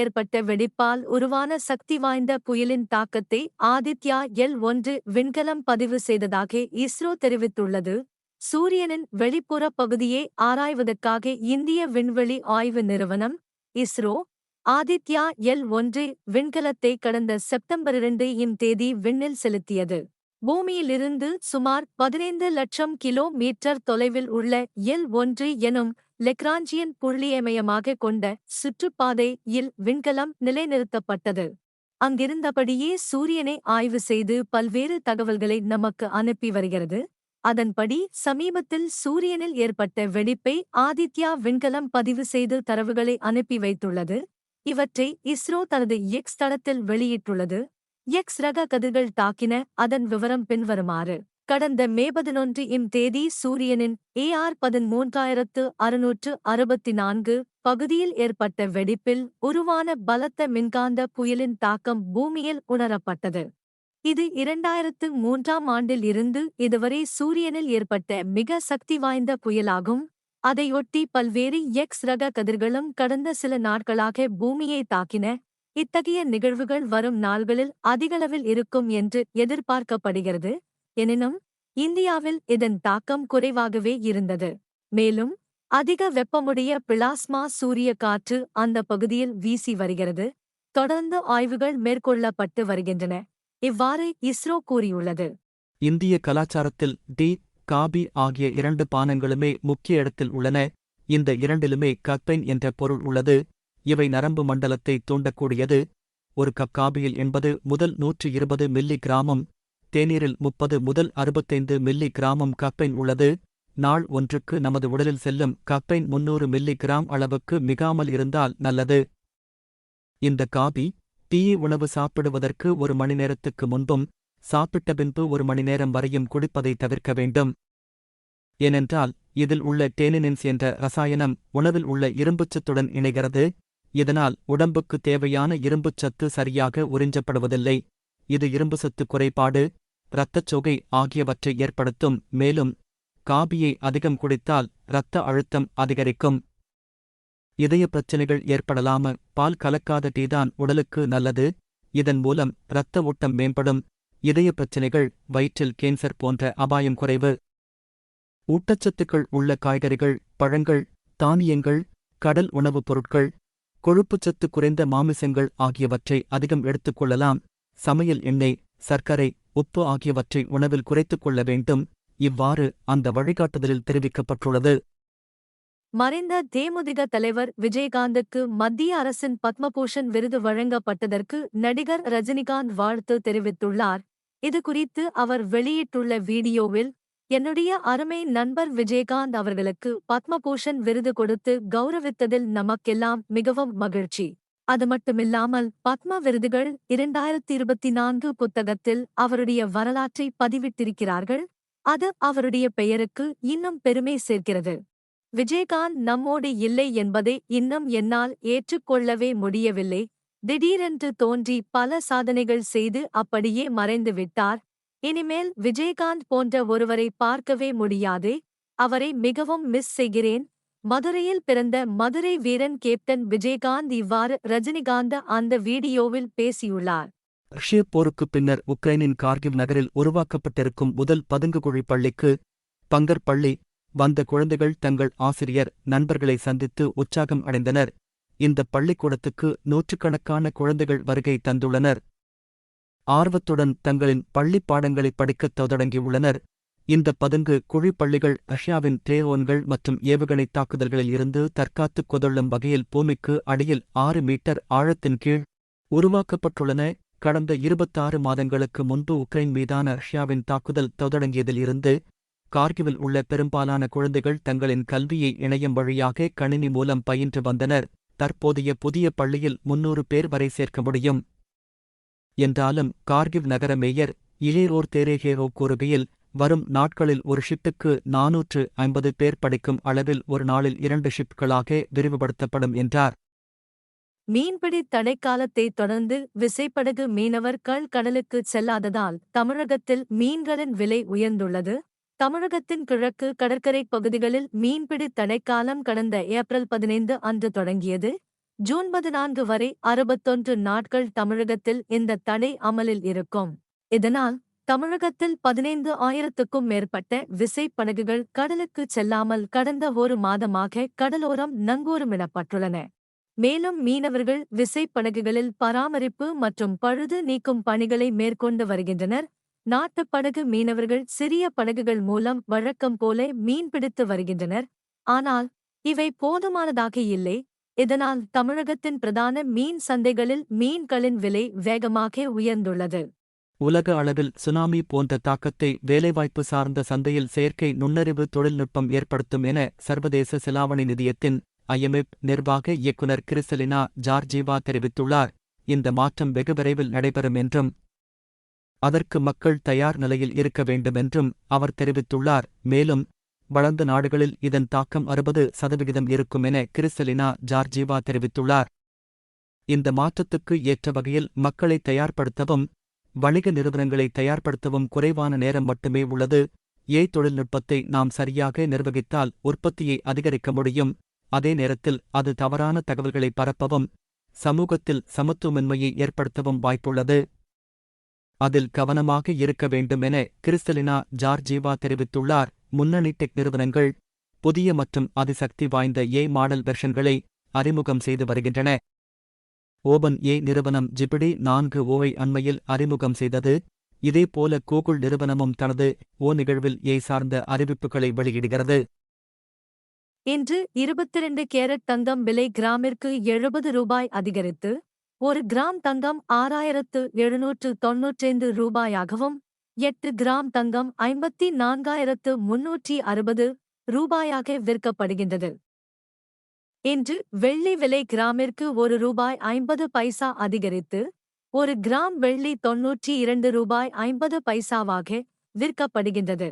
ஏற்பட்ட வெடிப்பால் உருவான சக்தி வாய்ந்த புயலின் தாக்கத்தை ஆதித்யா எல் ஒன்று விண்கலம் பதிவு செய்ததாக இஸ்ரோ தெரிவித்துள்ளது. சூரியனின் வெளிப்புற பகுதியை ஆராய்வதற்காக இந்திய விண்வெளி ஆய்வு நிறுவனம் இஸ்ரோ ஆதித்யா எல் ஒன்று விண்கலத்தை கடந்த செப்டம்பர் இரண்டு இம் தேதி விண்ணில் செலுத்தியது. பூமியிலிருந்து சுமார் பதினைந்து லட்சம் கிலோ மீட்டர் தொலைவில் உள்ள எல் ஒன்று எனும் லெக்ராஞ்சியன் புள்ளியமயமாக கொண்ட சுற்றுப்பாதை இல் விண்கலம் நிலைநிறுத்தப்பட்டது. அங்கிருந்தபடியே சூரியனை ஆய்வு செய்து பல்வேறு தகவல்களை நமக்கு அனுப்பி வருகிறது. அதன்படி சமீபத்தில் சூரியனில் ஏற்பட்ட வெடிப்பை ஆதித்யா விண்கலம் பதிவு செய்து தரவுகளை அனுப்பி வைத்துள்ளது. இவற்றை இஸ்ரோ தனது எக்ஸ் தளத்தில் வெளியிட்டுள்ளது. எக்ஸ் ரக கதிர்கள் தாக்கின அதன் விவரம் பின்வருமாறு. கடந்த மே பதினொன்று இம் தேதி சூரியனின் ஏஆர் பதிமூன்றாயிரத்து அறுநூற்று அறுபத்தி நான்கு பகுதியில் ஏற்பட்ட வெடிப்பில் உருவான பலத்த மின்காந்த புயலின் தாக்கம் பூமியில் உணரப்பட்டது. இது இரண்டாயிரத்து மூன்றாம் ஆண்டில் இருந்து இதுவரை சூரியனில் ஏற்பட்ட மிக சக்தி வாய்ந்த புயலாகும். அதையொட்டி பல்வேறு எக்ஸ் ரக கதிர்களும் கடந்த சில நாட்களாக பூமியை தாக்கின. இத்தகைய நிகழ்வுகள் வரும் நாள்களில் அதிகளவில் இருக்கும் என்று எதிர்பார்க்கப்படுகிறது. எனினும் இந்தியாவில் இதன் தாக்கம் குறைவாகவே இருந்தது. மேலும் அதிக வெப்பமுடைய பிளாஸ்மா சூரிய காற்று அந்த பகுதியில் வீசி வருகிறது. தொடர்ந்து ஆய்வுகள் மேற்கொள்ளப்பட்டு வருகின்றன. இவ்வாறு இஸ்ரோ கூறியுள்ளது. இந்திய கலாச்சாரத்தில் டி காபி ஆகிய இரண்டு பானங்களுமே முக்கிய இடத்தில் உள்ளன. இந்த இரண்டிலுமே கப்பைன் என்ற பொருள் உள்ளது. இவை நரம்பு மண்டலத்தை தூண்டக்கூடியது. ஒரு கப் காபியில் எண்பது முதல் நூற்று இருபது மில்லி கிராமம் தேநீரில் முப்பது முதல் அறுபத்தைந்து மில்லி கிராமம் கப்பைன் உள்ளது. நாள் ஒன்றுக்கு நமது உடலில் செல்லும் கப்பைன் முன்னூறு மில்லி கிராம் அளவுக்கு மிகாமல் இருந்தால் நல்லது. இந்த காபி தீய உணவு சாப்பிடுவதற்கு ஒரு மணி நேரத்துக்கு முன்பும் சாப்பிட்ட பின்பு ஒரு மணி நேரம் வரையும் குடிப்பதை தவிர்க்க வேண்டும். ஏனென்றால் இதில் உள்ள டேனினின்ஸ் என்ற ரசாயனம் உணவில் உள்ள இரும்புச்சத்துடன் இணைகிறது. இதனால் உடம்புக்கு தேவையான இரும்புச்சத்து சரியாக உறிஞ்சப்படுவதில்லை. இது இரும்புசத்து குறைபாடு. இரத்தச்சோகை ஆகியவற்றை ஏற்படுத்தும் மேலும் காபியை அதிகம் குடித்தால் இரத்த அழுத்தம் அதிகரிக்கும். இதய பிரச்சனைகள் ஏற்படலாம பால் கலக்காத டீதான் உடலுக்கு நல்லது. இதன் மூலம் இரத்த ஓட்டம் மேம்படும். இதய பிரச்சனைகள் வயிற்றில் கேன்சர் போன்ற அபாயம் குறைவு. ஊட்டச்சத்துக்கள் உள்ள காய்கறிகள் பழங்கள் தானியங்கள் கடல் உணவுப் பொருட்கள் கொழுப்புச்சத்து குறைந்த மாமிசங்கள் ஆகியவற்றை அதிகம் எடுத்துக்கொள்ளலாம் சமையல் எண்ணெய் சர்க்கரை உப்பு ஆகியவற்றை உணவில் குறைத்துக் கொள்ள வேண்டும். இவ்வாறு அந்த வழிகாட்டுதலில் தெரிவிக்கப்பட்டுள்ளது. மறைந்த தேமுதிக தலைவர் விஜயகாந்துக்கு மத்திய அரசின் பத்மபூஷன் விருது வழங்கப்பட்டதற்கு நடிகர் ரஜினிகாந்த் வாழ்த்து தெரிவித்துள்ளார். இதுகுறித்து அவர் வெளியிட்டுள்ள வீடியோவில் என்னுடைய அருமை நண்பர் விஜயகாந்த் அவர்களுக்கு பத்மபூஷன் விருது கொடுத்து கௌரவித்ததில் நமக்கெல்லாம் மிகவும் மகிழ்ச்சி. அது மட்டுமில்லாமல் பத்ம விருதுகள் இரண்டாயிரத்தி இருபத்தி நான்கு புத்தகத்தில் அவருடைய வரலாற்றை பதிவிட்டிருக்கிறார்கள். அது அவருடைய பெயருக்கு இன்னும் பெருமை சேர்க்கிறது. விஜயகாந்த் நம்மோடு இல்லை என்பதை இன்னும் என்னால் ஏற்றுக்கொள்ளவே முடியவில்லை. திடீரென்று தோன்றி பல சாதனைகள் செய்து அப்படியே மறைந்து விட்டார். இனிமேல் விஜயகாந்த் போன்ற ஒருவரை பார்க்கவே முடியாதே. அவரை மிகவும் மிஸ் செய்கிறேன். மதுரையில் பிறந்த மதுரை வீரன் கேப்டன் விஜயகாந்த் இவ்வாறு ரஜினிகாந்த அந்த வீடியோவில் பேசியுள்ளார். ரஷ்ய போருக்கு பின்னர் உக்ரைனின் கார்கிவ் நகரில் உருவாக்கப்பட்டிருக்கும் முதல் பதுங்குகுழி பள்ளிக்கு பங்கர் பள்ளி வந்த குழந்தைகள் தங்கள் ஆசிரியர் நண்பர்களை சந்தித்து உற்சாகம் அடைந்தனர். இந்த பள்ளிக்கூடத்துக்கு நூற்றுக்கணக்கான குழந்தைகள் வருகை தந்துள்ளனர். ஆர்வத்துடன் தங்களின் பள்ளிப் பாடங்களை படிக்கத் தொடங்கியுள்ளனர். இந்த பதுங்கு குழிப்பள்ளிகள் ரஷ்யாவின் தேவோன்கள் மற்றும் ஏவுகணை தாக்குதல்களில் இருந்து தற்காத்துக் கொதொள்ளும் வகையில் பூமிக்கு அடியில் ஆறு மீட்டர் ஆழத்தின் கீழ் உருவாக்கப்பட்டுள்ளன. கடந்த இருபத்தாறு மாதங்களுக்கு முன்பு உக்ரைன் மீதான ரஷ்யாவின் தாக்குதல் தொடங்கியதில் இருந்து கார்கிவில் உள்ள பெரும்பாலான குழந்தைகள் தங்களின் கல்வியை இணையம் வழியாக கணினி மூலம் பயின்று வந்தனர். தற்போதைய புதிய பள்ளியில் முன்னூறு பேர் வரை சேர்க்க முடியும். என்றாலும் கார்கிவ் நகர மேயர் இளேரோர் தேரேகேரோ கூறுகையில் வரும் நாட்களில் ஒரு ஷிப்டுக்கு நாநூற்று ஐம்பது பேர் படிக்கும் அளவில் ஒரு நாளில் இரண்டு ஷிப்ட்களாக விரிவுபடுத்தப்படும் என்றார். மீன்பிடி தடைக்காலத்தை தொடர்ந்து விசைப்படகு மீனவர்கள் கடலுக்கு செல்லாததால் தமிழகத்தில் மீன்களின் விலை உயர்ந்துள்ளது. தமிழகத்தின் கிழக்கு கடற்கரை பகுதிகளில் மீன்பிடி தடைக்காலம் கடந்த ஏப்ரல் பதினைந்து அன்று தொடங்கியது. ஜூன் பதினான்கு வரை அறுபத்தொன்று நாட்கள் தமிழகத்தில் இந்த தடை அமலில் இருக்கும். இதனால் தமிழகத்தில் பதினைந்து ஆயிரத்துக்கும் மேற்பட்ட விசைப்படகுகள் கடலுக்கு செல்லாமல் கடந்த ஒரு மாதமாக கடலோரம் நங்கூரமிடப்பட்டுள்ளன மேலும் மீனவர்கள் விசைப்படகுகளில் பராமரிப்பு மற்றும் பழுது நீக்கும் பணிகளை மேற்கொண்டு வருகின்றனர். நாட்டுப் படகு மீனவர்கள் சிறிய படகுகள் மூலம் வழக்கம் போல மீன்பிடித்து வருகின்றனர். ஆனால் இவை போதுமானதாக இல்லை. இதனால் தமிழகத்தின் பிரதான மீன் சந்தைகளில் மீன்களின் விலை வேகமாக உயர்ந்துள்ளது. உலக அளவில் சுனாமி போன்ற தாக்கத்தை வேலைவாய்ப்பு சார்ந்த சந்தையில் செயற்கை நுண்ணறிவு தொழில்நுட்பம் ஏற்படுத்தும் என சர்வதேச செலாவணி நிதியத்தின் ஐஎம்எஃப் நிர்வாக இயக்குனர் கிறிசலினா ஜார்ஜீவா தெரிவித்துள்ளார். இந்த மாற்றம் வெகு விரைவில் நடைபெறும் என்றும் அதற்கு மக்கள் தயார் நிலையில் இருக்க வேண்டுமென்றும் அவர் தெரிவித்துள்ளார். மேலும் வளர்ந்த நாடுகளில் இதன் தாக்கம் அறுபது சதவிகிதம் இருக்கும் என கிறிசலினா ஜார்ஜீவா தெரிவித்துள்ளார். இந்த மாற்றத்துக்கு ஏற்ற வகையில் மக்களை தயார்படுத்தவும் வணிக நிறுவனங்களை தயார்படுத்தவும் குறைவான நேரம் மட்டுமே உள்ளது. ஏ தொழில்நுட்பத்தை நாம் சரியாக நிர்வகித்தால் உற்பத்தியை அதிகரிக்க முடியும். அதே நேரத்தில் அது தவறான தகவல்களை பரப்பவும் சமூகத்தில் சமத்துவமின்மையை ஏற்படுத்தவும் வாய்ப்புள்ளது. அதில் கவனமாக இருக்க வேண்டும் என கிறிஸ்டலினா ஜார்ஜீவா தெரிவித்துள்ளார். முன்னணி டெக் நிறுவனங்கள் புதிய மற்றும் அதிசக்தி வாய்ந்த ஏ மாடல் வெர்ஷன்களை அறிமுகம் செய்து வருகின்றன. ஓபன் ஏ நிறுவனம் ஜிபிடி நான்கு ஓவை அண்மையில் அறிமுகம் செய்தது. இதேபோல கூகுள் நிறுவனமும் தனது ஓ நிகழ்வில் ஏ சார்ந்த அறிவிப்புகளை வெளியிடுகிறது. இன்று இருபத்திரண்டு கேரட் தங்கம் விலை கிராமிற்கு எழுபது ரூபாய் அதிகரித்து ஒரு கிராம் தங்கம் ஆறாயிரத்து எழுநூற்று தொன்னூற்றைந்து ரூபாயாகவும் எட்டு கிராம் தங்கம் ஐம்பத்தி நான்காயிரத்து முன்னூற்றி அறுபது ரூபாயாக விற்கப்படுகின்றது. இன்று வெள்ளி விலை கிராமிற்கு ஒரு ரூபாய் ஐம்பது பைசா அதிகரித்து ஒரு கிராம் வெள்ளி தொன்னூற்றி இரண்டு ரூபாய் ஐம்பது பைசாவாக விற்கப்படுகின்றது.